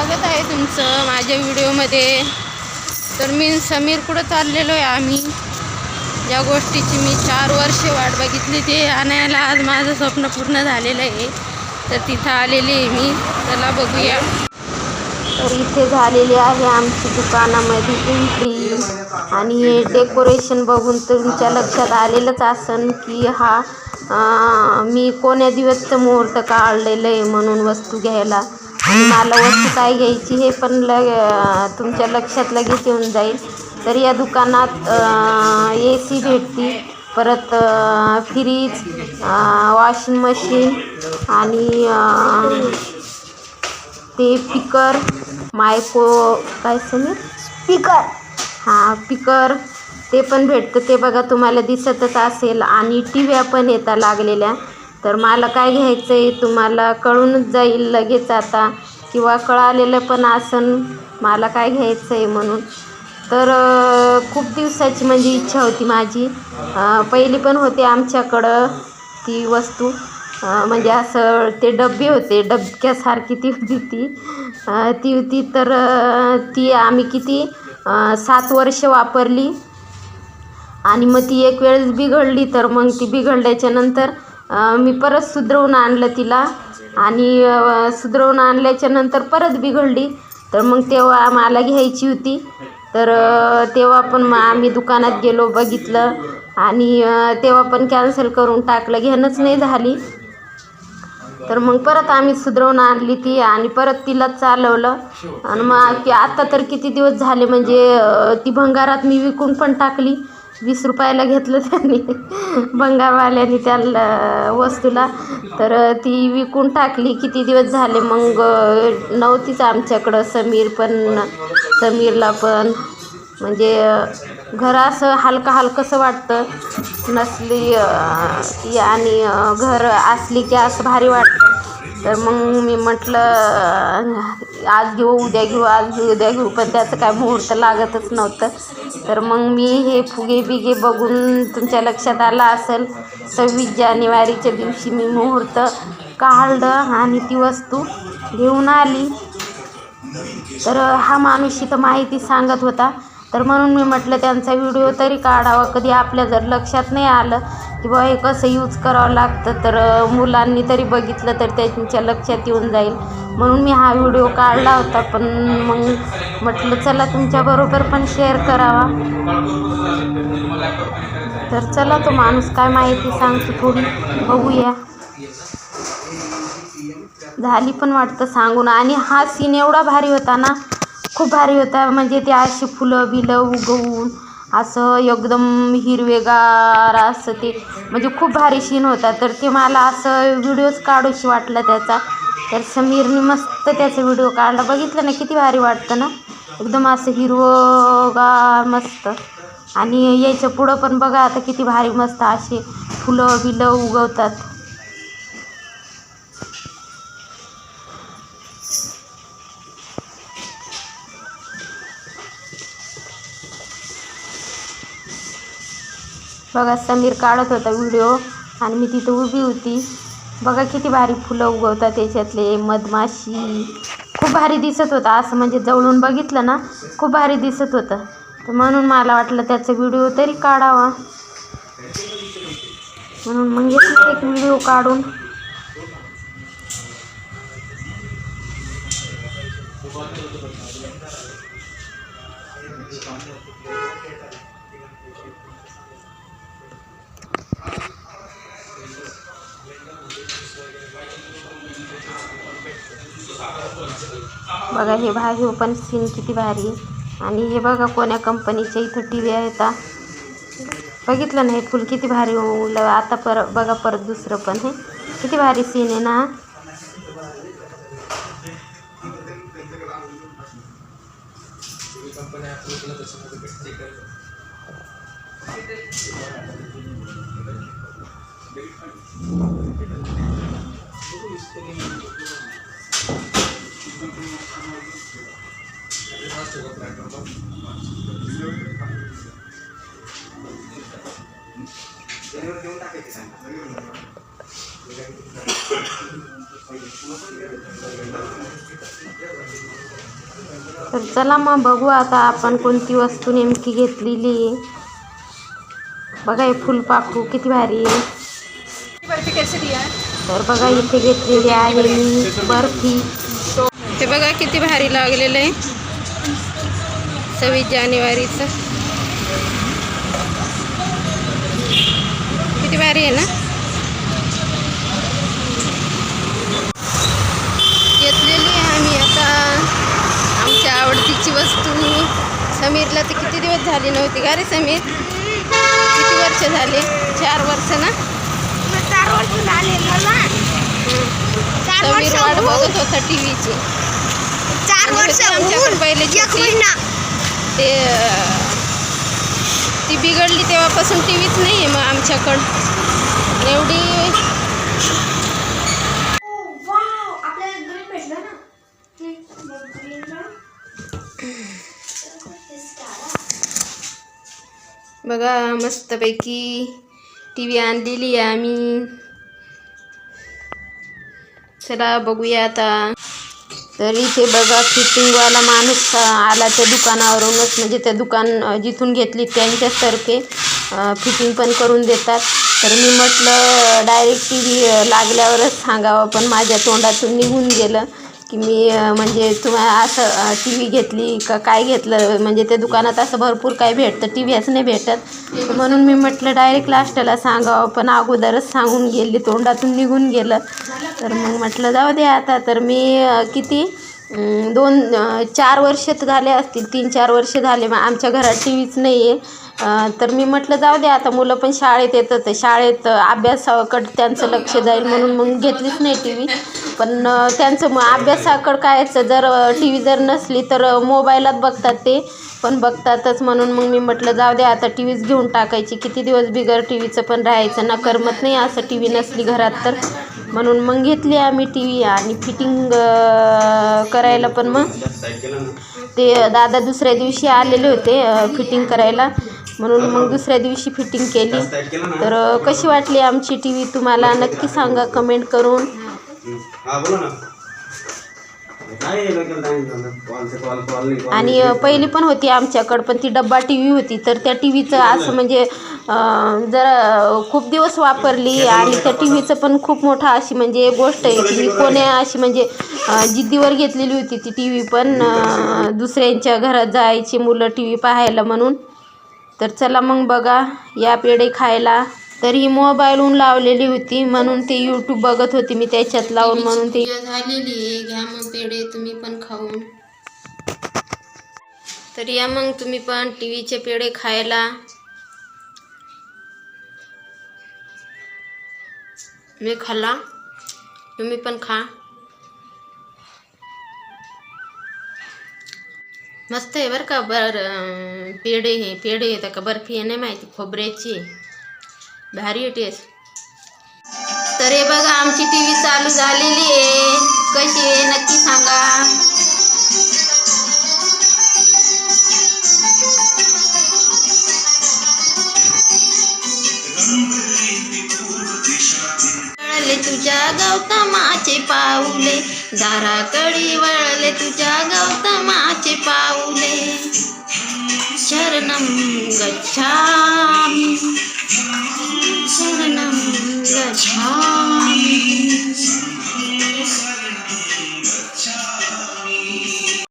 स्वागत आहे तुमचं माझ्या व्हिडिओमध्ये. तर मी समीर कुठं चाललेलो आहे आम्ही? या गोष्टीची मी चार वर्ष वाट बघितली. ते आणायला आज माझं स्वप्न पूर्ण झालेलं आहे. तर तिथं आलेली आहे मी. चला बघूया. तर इथे झालेली आहे आमची दुकानामध्ये एंट्री आणि हे डेकोरेशन बघून तुमच्या लक्षात आलेलंच असन की हा आ, मी कोण्या दिवसचं मुहूर्त काढलेलं आहे म्हणून वस्तू घ्यायला. आणि मला वस्तू काय घ्यायची हे पण लग तुमच्या लक्षात लगेच येऊन जाईल. तर या दुकानात ए सी भेटती. परत फ्रीज वॉशिंग मशीन आणि ते पिकर मायको काय समीर स्पीकर हां पिकर. ते पण भेटतं. ते बघा तुम्हाला दिसतच असेल. आणि टिव्या पण येतात लागलेल्या. तर मला काय घ्यायचं आहे तुम्हाला कळूनच जाईल लगेच आता. किंवा कळालेलं पण आसन मला काय घ्यायचं आहे म्हणून. तर खूप दिवसाची म्हणजे इच्छा होती माझी. पहिली पण होते आमच्याकडं ती वस्तू. म्हणजे असं ते डबे होते डबक्यासारखी ती होती ती. ती होती तर ती आम्ही किती सात वर्ष वापरली. आणि मग ती एक वेळेस बिघडली तर मग ती बिघडल्याच्यानंतर मी परत सुधरवून आणलं तिला. आणि सुधरवून आणल्याच्या नंतर परत बिघडली. तर मग तेव्हा मला घ्यायची होती. तर तेव्हा पण मग आम्ही दुकानात गेलो बघितलं. आणि तेव्हा पण कॅन्सल करून टाकलं. घेणंच नाही झाली. तर मग परत आम्ही सुधरवून आणली ती आणि परत तिला चालवलं. आणि मग की आता तर किती दिवस झाले म्हणजे ती भंगारात मी विकून पण टाकली. वीस रुपयाला घेतलं त्यांनी. भंगारवाल्याने त्याला वस्तूला. तर ती विकून टाकली. किती दिवस झाले? मग नव्हतीच आमच्याकडं समीर पण समीरला पण. म्हणजे घर असं हलकं हलकंसं वाटतं. नसली आणि घर असली की असं भारी वाटतं. तर मग मी म्हटलं आज घेऊ उद्या घेऊ आज घेऊ उद्या घेऊ. पण त्याचं काय मुहूर्त लागतच नव्हतं. तर मग मी हे फुगे बिगे बघून तुमच्या लक्षात आलं असेल सव्वीस जानेवारीच्या दिवशी मी मुहूर्त काढलं आणि ती वस्तू घेऊन आली. तर हा माणूस इथं माहिती सांगत होता. तर म्हणून मी म्हटलं त्यांचा व्हिडिओ तरी काढावा कधी आपल्या जर लक्षात नाही आलं की बा हे कसं यूज करावं लागतं तर मुलांनी तरी बघितलं तर त्यांच्या लक्षात येऊन जाईल. म्हणून मी हा व्हिडिओ काढला होता पण मग म्हटलं चला तुमच्याबरोबर पण शेअर करावा. तर चला तो माणूस काय माहिती सांगतो थोडी. बघूया. झाली पण वाटतं सांगून. आणि हा सीन एवढा भारी होता ना खूप भारी होता. म्हणजे ते अशी फुलं बिलं उगवून असं एकदम हिरवेगार असं ते म्हणजे खूप भारी सीन होता. तर ते मला असं व्हिडिओज काढूशी वाटला त्याचा. तर समीरने मस्त त्याचा व्हिडिओ काढला. बघितलं ना किती भारी वाटतं ना? एकदम असं हिरवगार मस्त. आणि याच्या पुढं पण बघा आता किती भारी मस्त असे फुलं बिलं उगवतात. बघा समीर काढत होता व्हिडिओ आणि मी तिथं उभी होती. बघा किती भारी फुलं उगवतात त्याच्यातले मधमाशी. खूप भारी दिसत होतं असं म्हणजे जवळून बघितलं ना खूप भारी दिसत होतं. तर म्हणून मला वाटलं त्याचा व्हिडिओ तरी काढावा. म्हणून मग एक व्हिडिओ काढून. बगा हे भा हे सीन किती भारी. आहे ये बगा बघा कंपनी कंपनीच्या इथं टी व्ही आहेत बघितलं ना हे फुल किती भारी होऊ आता पर बगा पर दुसरं पण है. किती भारी सीन है ना तर चला मग बघू आता आपण कोणती वस्तू नेमकी घेतलेली बघा हे फुलपाखरू किती भारी आहे? तर बघा इथे घेतलेली आहे मी बर्फी. ते बघा किती भारी लागलेलं आहे. सव्वीस जानेवारीचं. किती भारी आहे ना? घेतलेली आहे आम्ही आता. आमच्या आवडतीची वस्तू. समीरला तर किती दिवस झाली नव्हती का रे समीर? किती वर्ष झाले? चार वर्ष ना? चार वर्ष झाले मला. चार समीर वर्ष वाट बघत होता टीव्हीची. चार वर्ष आमच्याकडे पहिले एक. महिना. ते ती बिघडली तेव्हापासून टी व्हीच नाही आहे मग आमच्याकडं. एवढी ना बघा मस्तपैकी टी व्ही आणलेली आहे आम्ही. चला बघूया आता. तर इथे बघा फिटिंगवाला माणूस आला त्या दुकानावरूनच. म्हणजे त्या दुकान जिथून घेतली त्यांच्यातर्फे फिटिंग पण करून देतात. तर मी म्हटलं डायरेक्ट टी व्ही लागल्यावरच सांगावं पण माझ्या तोंडातून निघून गेलं. की मी म्हणजे तुम्हाला असं टी व्ही घेतली का काय घेतलं? म्हणजे त्या दुकानात असं भरपूर काय भेटतं टी व्हीच नाही भेटत. म्हणून मी म्हटलं डायरेक्ट लास्टला सांगावं. पण अगोदरच सांगून गेली तोंडातून निघून गेलं. तर मग म्हटलं जाऊ दे आता. तर मी किती? दोन चार वर्ष झाले असतील तीन चार वर्ष झाले. मग आमच्या घरात टी व्हीच नाही आहे तर मी म्हटलं जाऊ दे आता मुलं पण शाळेत येतात शाळेत अभ्यासाकडं त्यांचं लक्ष जाईल म्हणून मग घेतलीच नाही टी व्ही पण त्यांचं मग अभ्यासाकडं कायचं जर टी व्ही जर नसली तर मोबाईलात बघतात ते. पण बघतातच म्हणून मग मी म्हटलं जाऊ दे आता टी व्हीच घेऊन टाकायची. किती दिवस बिगर टी व्हीचं पण राहायचं ना करमत नाही असं टी व्ही नसली घरात तर. म्हणून मग घेतली आम्ही टी व्ही आणि फिटिंग करायला पण मग ते दादा दुसऱ्या दिवशी आलेले होते फिटिंग करायला. म्हणून मग दुसऱ्या दिवशी फिटिंग केली. तर कशी वाटली आमची टी व्ही तुम्हाला नक्की सांगा कमेंट करून. आणि पहिली पण होती आमच्याकडं पण ती डब्बा टी व्ही होती. तर त्या टी व्हीचं असं म्हणजे जरा खूप दिवस वापरली आणि त्या टी व्हीचं पण खूप मोठा अशी म्हणजे गोष्ट आहे की कोणी अशी म्हणजे जिद्दीवर घेतलेली होती ती टी व्ही पण दुसऱ्यांच्या घरात जायची मुलं टी व्ही पाहायला म्हणून. तर चला मग बघा या पेढे खायला. तर ही मोबाईलहून लावलेली होती म्हणून ते यूट्यूब बघत होती मी त्याच्यात लावून म्हणून ते झालेली आहे. घ्या मग पेढे तुम्ही पण खाऊन. तर या मग तुम्ही पण टी व्हीचे पेढे खायला. मी खाल्ला? तुम्ही पण खा. मस्त आहे बरं का बर पेढे हे पेढे येतं का बर्फी आहे नाही माहिती खोबऱ्याची भारी आहे टेस्ट तर हे बघा आमची टी व्ही चालू झालेली आहे. कशी आहे नक्की सांगा. तुझ्या गौतमाचे पाऊले. दाराकडी वळले तुझ्या गौतमाचे पाऊले शरणं गच्छामि. शरणं गच्छामि.